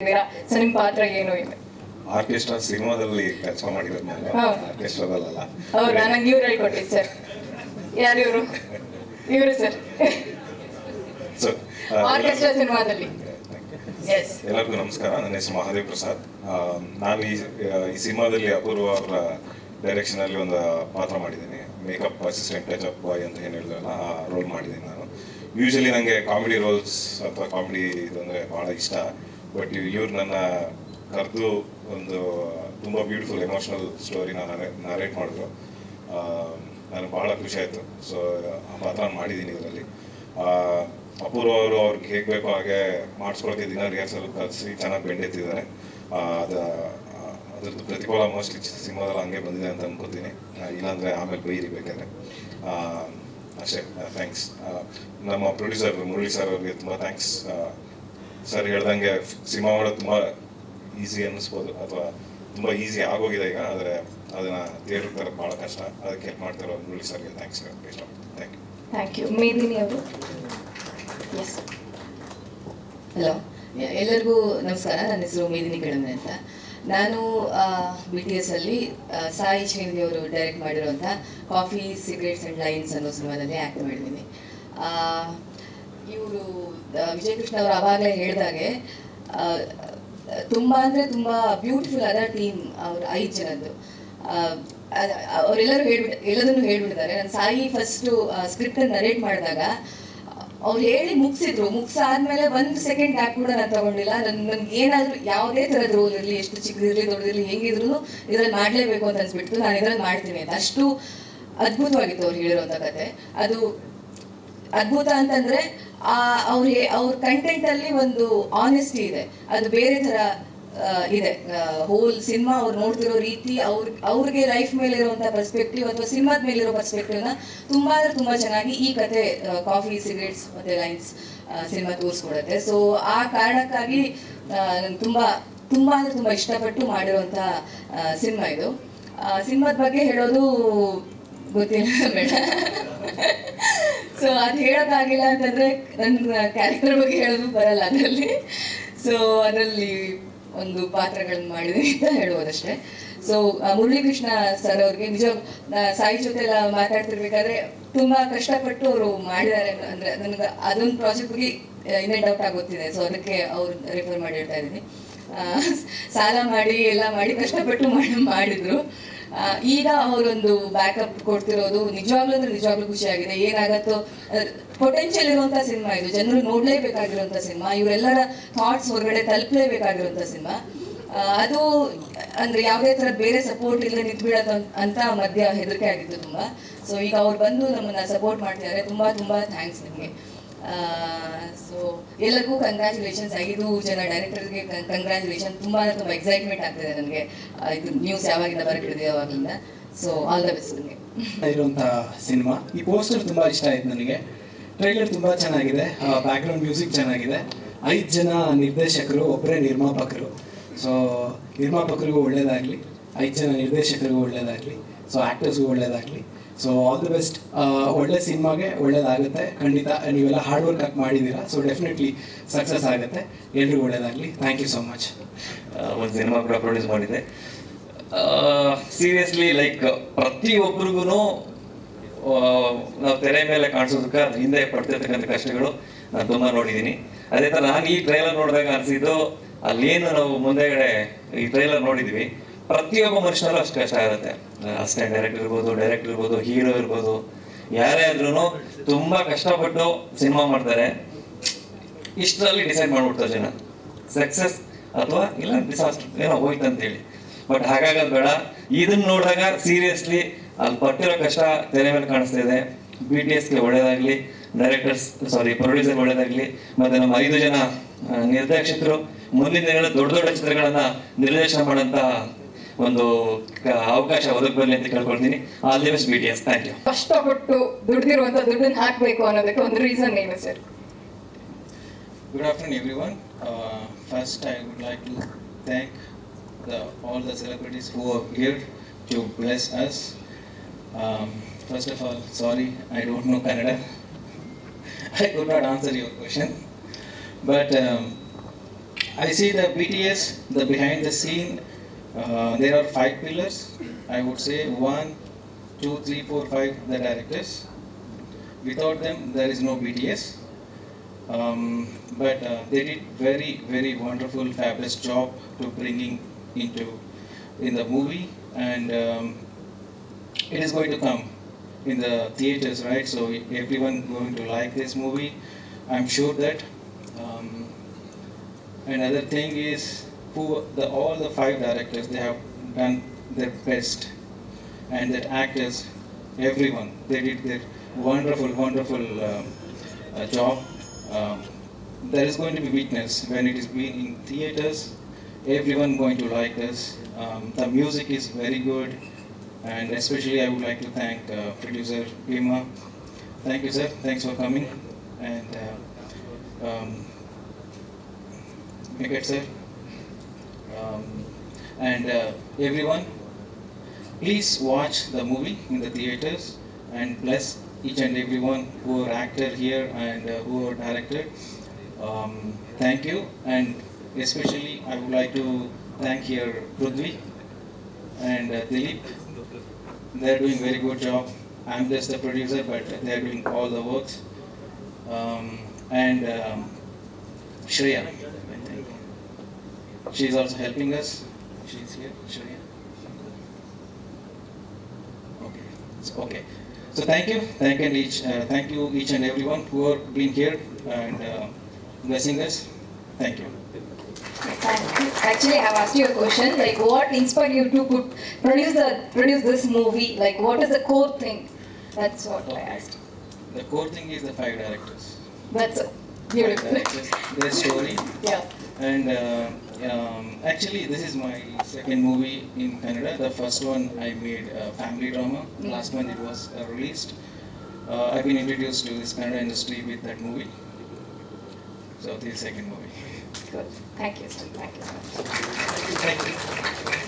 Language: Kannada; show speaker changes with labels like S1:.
S1: ಸೊ ನಿಮ್ಮ ಪಾತ್ರ ಏನು ಇದೆ?
S2: ಆರ್ಕೆಸ್ಟ್ರಾ ಸಿನಿಮಾದಲ್ಲಿ ಕೆಲಸ
S1: ಹಾ.
S2: ಆರ್ಕೆಸ್ಟ್ರಾದಲ್ಲ
S1: ಹೌದಾ. ನಂಗೆ ಇವ್ರು ಹೇಳ್ಕೊಟ್ಟಿದ್ದು ಸರ್. ಯಾರು ಇವರು? ಇವರು ಸರ್. ಆರ್ಕೆಸ್ಟ್ರಾ ಸಿನಿಮಾದಲ್ಲಿ.
S2: ಎಲ್ಲರಿಗೂ ನಮಸ್ಕಾರ. ನನ್ನ ಹೆಸರು ಮಹಾದೇವ್ ಪ್ರಸಾದ್. ನಾನು ಈ ಈ ಸಿನಿಮಾದಲ್ಲಿ ಅಪೂರ್ವ ಅವರ ಡೈರೆಕ್ಷನ್ ಅಲ್ಲಿ ಒಂದು ಪಾತ್ರ ಮಾಡಿದ್ದೀನಿ. Makeup assistant touch up boy ಅಂತ ಏನು ಹೇಳಿದ್ರಲ್ಲ ಆ ರೋಲ್ ಮಾಡಿದ್ದೀನಿ ನಾನು. ಯೂಶಲಿ ನನಗೆ ಕಾಮಿಡಿ ರೋಲ್ಸ್ ಅಥವಾ ಕಾಮಿಡಿ ಇದಂದ್ರೆ ಬಹಳ ಇಷ್ಟ. ಬಟ್ ಇವ್ರು ನನ್ನ ಕರೆದು ಒಂದು ತುಂಬ ಬ್ಯೂಟಿಫುಲ್ ಎಮೋಷನಲ್ ನಾನು ನರೇಟ್ ಮಾಡಿದ್ರು. ನನಗೆ ಭಾಳ ಖುಷಿ ಆಯಿತು. ಸೊ ಆ ಪಾತ್ರ ಮಾಡಿದ್ದೀನಿ ಇದರಲ್ಲಿ. ಅಪೂರ್ವ ಅವರು ಅವ್ರಿಗೆ ಹೇಗೆ ಬೇಕೋ ಹಾಗೆ ಮಾಡಿಸ್ಕೊಳಕ್ಕೆ ದಿನ ರಿಹರ್ಸಲ್ ಕಲಿಸಿ ಚೆನ್ನಾಗಿ ಬೆಂಡೆತ್ತಿದ್ದಾರೆ. ಅದು, ಅದ್ರದ್ದು ಪ್ರತಿಫಲ ಮೋಸ್ಟ್ಲಿ ಸಿನಿಮಾದಲ್ಲಿ ಹಂಗೆ ಬಂದಿದೆ ಅಂತ ಅನ್ಕೋತೀನಿ. ಇಲ್ಲಾಂದರೆ ಆಮೇಲೆ ಬೈರಿ ಬೇಕಾದ್ರೆ. ಅಷ್ಟೇ. ಥ್ಯಾಂಕ್ಸ್ ನಮ್ಮ ಪ್ರೊಡ್ಯೂಸರ್ ಮುರಳಿ ಸರ್ ಅವ್ರಿಗೆ ತುಂಬ ಥ್ಯಾಂಕ್ಸ್ ಸರ್ ಹೇಳ್ದಂಗೆ ಸಿನಿಮಾ ಮಾಡೋದು ತುಂಬ ಈಸಿ ಅನ್ನಿಸ್ಬೋದು. ಅಥವಾ ತುಂಬ ಈಸಿ ಆಗೋಗಿದೆ ಈಗ ಆದರೆ ಅದನ್ನು ಥಿಯೇಟರ್ ತರ ಭಾಳ ಕಷ್ಟ. ಅದಕ್ಕೆ ಹೆಲ್ಪ್ ಮಾಡ್ತಿರೋ ಮುರಳಿ ಸರ್ಗೆ ಥ್ಯಾಂಕ್ಸ್ ಇಷ್ಟಪಡ್ತೀನಿ thank you
S1: thank you Medini ಅವರು? ಎಸ್
S3: ಹಲೋ ಎಲ್ಲರಿಗೂ ನಮಸ್ಕಾರ. ನನ್ನ ಹೆಸರು ಮೇದಿನಿ ಕಡಿಮೆ ಅಂತ. ನಾನು ಬಿ ಟಿ ಎಸ್ ಅಲ್ಲಿ ಸಾಯಿ ಶ್ರೀನಿಧಿ ಅವರು ಡೈರೆಕ್ಟ್ ಮಾಡಿರುವಂಥ ಕಾಫಿ ಸಿಗರೇಟ್ಸ್ ಆ್ಯಂಡ್ ಲೈನ್ಸ್ ಅನ್ನೋ ಸಿನಿಮಾದಲ್ಲಿ ಆ್ಯಕ್ಟ್ ಮಾಡಿದ್ದೀನಿ. ಇವರು ವಿಜಯಕೃಷ್ಣ ಅವರು ಆವಾಗಲೇ ಹೇಳಿದಾಗೆ ತುಂಬಾ ಅಂದ್ರೆ ತುಂಬಾ ಬ್ಯೂಟಿಫುಲ್ ಆದ ಟೀಮ್ ಅವ್ರ, ಐದು ಜನದ್ದು. ಅವರೆಲ್ಲರೂ ಹೇಳ್ಬಿಟ್ಟು ಎಲ್ಲದನ್ನು ಹೇಳ್ಬಿಟ್ಟಿದ್ದಾರೆ. ನನ್ನ ಸಾಯಿ ಫಸ್ಟು ಸ್ಕ್ರಿಪ್ಟ್ ನರೇಟ್ ಮಾಡಿದಾಗ, ಅವ್ರು ಹೇಳಿ ಮುಗಿಸಿದ್ರು. ಮುಗಿಸಾದ್ಮೇಲೆ ಒಂದು ಸೆಕೆಂಡ್ ಟ್ಯಾಕ್ ಕೂಡ ನಾನು ತಗೊಂಡಿಲ್ಲ. ನನ್ ನನ್ಗೆ ಏನಾದರೂ ಯಾವುದೇ ಥರದ ರೋಲ್ ಇರಲಿ, ಎಷ್ಟು ಚಿಕ್ಕದಿರಲಿ, ದೊಡ್ಡದಿರಲಿ ಹೆಂಗಿದ್ರು ಇದ್ರಲ್ಲಿ ಮಾಡಲೇಬೇಕು ಅಂತ ಅನ್ಸ್ಬಿಟ್ಟು ನಾನು ಇದ್ರಲ್ಲಿ ಮಾಡ್ತೀನಿ ಅಂತ. ಅಷ್ಟು ಅದ್ಭುತವಾಗಿತ್ತು ಅವ್ರು ಹೇಳಿರೋಂತ ಕತೆ. ಅದು ಅದ್ಭುತ ಅಂತಂದ್ರೆ, ಆ, ಅವ್ರ ಅವ್ರ ಕಂಟೆಂಟ್ ಅಲ್ಲಿ ಒಂದು ಆನೆಸ್ಟಿ ಇದೆ. ಅದು ಬೇರೆ ತರ ಇದೆ. ಹೋಲ್ ಸಿನಿಮಾ ಅವ್ರು ನೋಡ್ತಿರೋ ರೀತಿ, ಅವ್ರ, ಅವ್ರಿಗೆ ಲೈಫ್ ಮೇಲೆ ಇರುವಂತಹ ಪರ್ಸ್ಪೆಕ್ಟಿವ್ ಅಥವಾ ಸಿನಿಮಾದ ಮೇಲಿರೋ ಪರ್ಸ್ಪೆಕ್ಟಿವ್ನ ತುಂಬಾ ತುಂಬಾ ಚೆನ್ನಾಗಿ ಈ ಕತೆ ಕಾಫಿ ಸಿಗರೇಟ್ಸ್ ಮತ್ತೆ ಲೈನ್ಸ್ ಸಿನಿಮಾ ತೋರಿಸ್ಕೊಡುತ್ತೆ. ಸೊ ಆ ಕಾರಣಕ್ಕಾಗಿ ತುಂಬಾ ತುಂಬಾ ಅಂದ್ರೆ ತುಂಬಾ ಇಷ್ಟಪಟ್ಟು ಮಾಡಿರುವಂತ ಸಿನಿಮಾ ಇದು. ಸಿನಿಮಾದ ಬಗ್ಗೆ ಹೇಳೋದು ಗೊತ್ತಿಲ್ಲ ಬೇಡ ಸೊ ಅದು ಹೇಳೋಕ್ಕಾಗಿಲ್ಲ ಅಂತಂದ್ರೆ ನನ್ನ ಕ್ಯಾರೆಕ್ಟರ್ ಬಗ್ಗೆ ಹೇಳೋದು ಬರಲ್ಲ ಅದರಲ್ಲಿ. ಸೊ ಅದರಲ್ಲಿ ಒಂದು ಪಾತ್ರಗಳನ್ನ ಮಾಡಿದ್ವಿ ಅಂತ ಹೇಳುವುದಷ್ಟೇ ಸೊ ಮುರಳೀಕೃಷ್ಣ ಸರ್ ಅವ್ರಿಗೆ ನಿಜ ಸಾಯಿ ಜೊತೆ ಎಲ್ಲ ಮಾತಾಡ್ತಿರ್ಬೇಕಾದ್ರೆ ತುಂಬಾ ಕಷ್ಟಪಟ್ಟು ಅವರು ಮಾಡಿದ್ದಾರೆ ಅಂದ್ರೆ ನನಗೆ ಅದೊಂದು ಪ್ರಾಜೆಕ್ಟ್ ಬಗ್ಗೆ ಇನ್ನೇ ಡೌಟ್ ಆಗೋತಿದೆ. ಸೊ ಅದಕ್ಕೆ ಅವ್ರು ರೆಫರ್ ಮಾಡಿ ಹೇಳ್ತಾ ಇದ್ದೀನಿ ಸಾಲ ಮಾಡಿ, ಎಲ್ಲ ಮಾಡಿ ಕಷ್ಟಪಟ್ಟು ಮಾಡಿ, ಮಾಡಿದ್ರು. ಈಗ ಅವರೊಂದು ಬ್ಯಾಕಪ್ ಕೊಡ್ತಿರೋದು, ನಿಜವಾಗ್ಲೂ ಅಂದ್ರೆ ನಿಜವಾಗ್ಲೂ ಖುಷಿಯಾಗಿದೆ. ಏನಾಗತ್ತೋ ಪೊಟೆನ್ಷಿಯಲ್ ಇರುವಂತ ಸಿನಿಮಾ ಇದು. ಜನರು ನೋಡ್ಲೇಬೇಕಾಗಿರುವಂತ ಸಿನಿಮಾ ಇವರೆಲ್ಲರ ಥಾಟ್ಸ್ ಹೊರಗಡೆ ತಲುಪಲೇಬೇಕಾಗಿರುವಂತ ಸಿನಿಮಾ ಅದು, ಅಂದ್ರೆ ಯಾವುದೇ ತರ ಬೇರೆ ಸಪೋರ್ಟ್ ಇಲ್ಲ ನಿಂತ್ಬಿಡೋದು ಅಂತ ಮಧ್ಯ ಹೆದರಿಕೆ ಆಗಿತ್ತು ತುಂಬಾ. ಸೊ ಈಗ ಅವ್ರು ಬಂದು ನಮ್ಮನ್ನ ಸಪೋರ್ಟ್ ಮಾಡ್ತಿದ್ದಾರೆ. ತುಂಬಾ ತುಂಬಾ ಥ್ಯಾಂಕ್ಸ್ ನಿಮಗೆ. ಸೊ ಎಲ್ಲರಿಗೂ ಕಂಗ್ರ್ಯಾಚುಲೇಷನ್ಸ್ ಐದು ಜನ ಡೈರೆಕ್ಟರ್ಗೆ ಕಂಗ್ರ್ಯಾಚುಲೇಷನ್ ತುಂಬಾ ತುಂಬ ಎಕ್ಸೈಟ್ಮೆಂಟ್ ಆಗ್ತಿದೆ ನನಗೆ. ಇದು ನ್ಯೂಸ್ ಯಾವಾಗಿಂದ ಬರಕಿಡಿದೆ ಯಾವಾಗಿಂದ ಸೊ ಆಲ್ ದ ಬೆಸ್ಟ್ ನಿಮಗೆ
S4: ಇರುವಂಥ ಸಿನಿಮಾ ಈ ಪೋಸ್ಟರ್ ತುಂಬ ಇಷ್ಟ ಆಯ್ತು ನನಗೆ. ಟ್ರೈಲರ್ ತುಂಬ ಚೆನ್ನಾಗಿದೆ. ಬ್ಯಾಕ್ಗ್ರೌಂಡ್ ಮ್ಯೂಸಿಕ್ ಚೆನ್ನಾಗಿದೆ. ಐದು ಜನ ನಿರ್ದೇಶಕರು ಒಬ್ಬರೇ ನಿರ್ಮಾಪಕರು. ಸೊ ನಿರ್ಮಾಪಕರಿಗೂ ಒಳ್ಳೆಯದಾಗಲಿ ಐದು ಜನ ನಿರ್ದೇಶಕರಿಗೂ ಒಳ್ಳೇದಾಗಲಿ. ಸೊ ಆ್ಯಕ್ಟರ್ಸ್ಗೂ ಒಳ್ಳೇದಾಗಲಿ. ಸೊ ಆಲ್ ದಿ ಬೆಸ್ಟ್ ಒಳ್ಳೆ ಸಿನಿಮಾಗೆ ಒಳ್ಳೇದಾಗುತ್ತೆ. ಖಂಡಿತ ನೀವೆಲ್ಲ ಹಾರ್ಡ್ ವರ್ಕ್ ಹಾಕಿ ಮಾಡಿದ್ದೀರಾ. ಸೊ ಡೆಫಿನೆಟ್ಲಿ ಸಕ್ಸಸ್ ಆಗುತ್ತೆ. ಎಲ್ರಿಗೂ ಒಳ್ಳೇದಾಗಲಿ. ಥ್ಯಾಂಕ್ ಯು ಸೊ ಮಚ್
S5: ಒಂದು ಸಿನಿಮಾ ಕೂಡ ಪ್ರೊಡ್ಯೂಸ್ ಮಾಡಿದೆ ಸೀರಿಯಸ್ಲಿ ಲೈಕ್ ಪ್ರತಿಯೊಬ್ಬರಿಗೂ ನಾವು ತೆರೆ ಮೇಲೆ ಕಾಣಿಸೋದಕ್ಕೆ ಅದ್ರ ಹಿಂದೆ ಪಡ್ತಿರ್ತಕ್ಕಂಥ ಕಷ್ಟಗಳು ನಾನು ತುಂಬ ನೋಡಿದ್ದೀನಿ. ಅದೇ ಥರ ನಾನು ಈ ಟ್ರೈಲರ್ ನೋಡಿದಾಗ ಅನಿಸಿದ್ದು, ಅಲ್ಲೇನು ನಾವು ಮುಂದೆಗಡೆ ಈ ಟ್ರೈಲರ್ ನೋಡಿದ್ವಿ. ಪ್ರತಿಯೊಬ್ಬ ಮನುಷ್ಯನಲ್ಲೂ ಅಷ್ಟು ಕಷ್ಟ ಆಗುತ್ತೆ ಅಸಿಸ್ಟೆಂಟ್ ಡೈರೆಕ್ಟರ್ ಇರ್ಬೋದು ಡೈರೆಕ್ಟರ್ ಇರ್ಬೋದು, ಹೀರೋ ಇರ್ಬೋದು, ಯಾರೇ ಆದ್ರೂ ತುಂಬ ಕಷ್ಟಪಟ್ಟು ಸಿನಿಮಾ ಮಾಡ್ತಾರೆ. ಇಷ್ಟರಲ್ಲಿ ಡಿಸೈಡ್ ಮಾಡ್ಬಿಡ್ತಾರೆ ಜನ. ಸಕ್ಸಸ್ ಅಥವಾ ಇಲ್ಲ ಡಿಸಾಸ್ಟರ್ ಏನೋ ಹೋಯ್ತು ಅಂತೇಳಿ ಬಟ್ ಹಾಗಾಗೋದು ಬೇಡ. ಇದನ್ನ ನೋಡಿದಾಗ ಸೀರಿಯಸ್ಲಿ ಅಲ್ಲಿ ಪಟ್ಟಿರೋ ಕಷ್ಟ ತೆರೆ ಮೇಲೆ ಕಾಣಿಸ್ತಾ ಇದೆ. ಬಿ ಟಿ ಎಸ್ಗೆ ಒಳ್ಳೇದಾಗಲಿ ಡೈರೆಕ್ಟರ್ಸ್ ಸಾರಿ ಪ್ರೊಡ್ಯೂಸರ್ ಒಳ್ಳೇದಾಗಲಿ, ಮತ್ತೆ ನಮ್ಮ ಐದು ಜನ ನಿರ್ದೇಶಕರು ಮುಂದಿನ ದಿನಗಳ ದೊಡ್ಡ ದೊಡ್ಡ ಚಿತ್ರಗಳನ್ನ ನಿರ್ದೇಶನ ಮಾಡೋಂಥ ಒಂದು ಕ- ಅವಕಾಶ ಒದಗಿ ಬರಲಿ ಅಂತ ಕೇಳ್ಕೊಳ್ತೀನಿ all the best B T S thank you
S1: ಕಷ್ಟಪಟ್ಟು ದುಡ್ದಿರುವಂತ ದುಡ್ಡನ್ನ ಹಾಕ್ಬೇಕು ಅನ್ನೋದಕ್ಕೆ ಒಂದು ರೀಸನ್ ಏನು sir
S6: Good afternoon, everyone. Uh, first, I would like to thank the, all the celebrities who are here to bless us. Um, first of all, sorry, I don't know Kannada. I could not answer your question. But um, I see the BTS, the behind the scene. uh, there are five pillars. I would say one, two, three, four, five. The directors. Without them, there is no BTS. Um, but uh, they did very, very wonderful, fabulous job to bringing into in the movie, and um, it is going to come in the theaters, right? So everyone going to like this movie. I'm sure that. Um, Another thing is who the all the five directors they have done their best, and that actors, everyone they did their wonderful wonderful um, uh, job. Um, there is going to be witness when it is being in theaters. Everyone going to like this. Um, the music is very good, and especially I would like to thank uh, producer Bhima. Thank you, sir. Thanks for coming. And uh, um, make it sir. Um, and uh, everyone, please watch the movie in the theaters and bless each and everyone who are actor here and uh, who are director. Um, thank you, and especially I would like to thank here Prudvi and uh, Dilip. They're doing very good job. I'm just the producer, but they're doing all the works. Um, and um, Shreya. She's also helping us. She's here. Okay, so, okay. So thank you, thank and each, uh, thank you each and everyone who have been here and uh, blessing us. Thank you.
S1: Thank you. Actually, I've asked you a question. Like, what inspired you to put produce the produce this movie? Like, what is the core thing? That's what I asked.
S6: The core thing is the five directors.
S1: That's it. Beautiful.
S6: directors, their story.
S1: Yeah.
S6: And uh, um, actually, this is my second movie in Canada. The first one I made a family drama. Last one it was uh, released. Uh, I've been introduced to this Canada industry with that movie. So this is second movie.
S1: Good. Thank you. sir. Thank you. so much.
S6: Thank you.